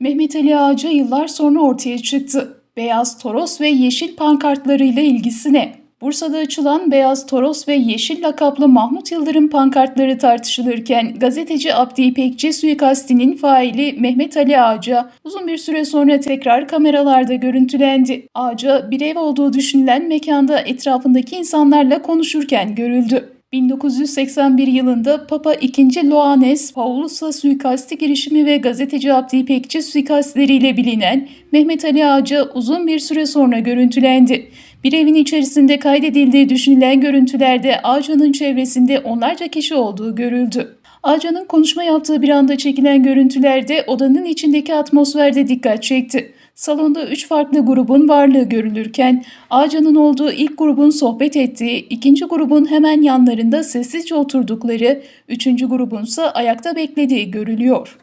Mehmet Ali Ağaca yıllar sonra ortaya çıktı. Beyaz Toros ve yeşil pankartlarıyla ilgisi ne? Bursa'da açılan Beyaz Toros ve Yeşil lakaplı Mahmut Yıldırım pankartları tartışılırken gazeteci Abdi İpekçi suikastinin faili Mehmet Ali Ağaca uzun bir süre sonra tekrar kameralarda görüntülendi. Ağaca bir ev olduğu düşünülen mekanda etrafındaki insanlarla konuşurken görüldü. 1981 yılında Papa II. Loanes Paulus'a suikasti girişimi ve gazeteci Abdi İpekçi suikastleriyle bilinen Mehmet Ali Ağaca uzun bir süre sonra görüntülendi. Bir evin içerisinde kaydedildiği düşünülen görüntülerde Ağca'nın çevresinde onlarca kişi olduğu görüldü. Ağca'nın konuşma yaptığı bir anda çekilen görüntülerde odanın içindeki atmosferde dikkat çekti. Salonda üç farklı grubun varlığı görülürken Ağca'nın olduğu ilk grubun sohbet ettiği, ikinci grubun hemen yanlarında sessizce oturdukları, üçüncü grubunsa ayakta beklediği görülüyor.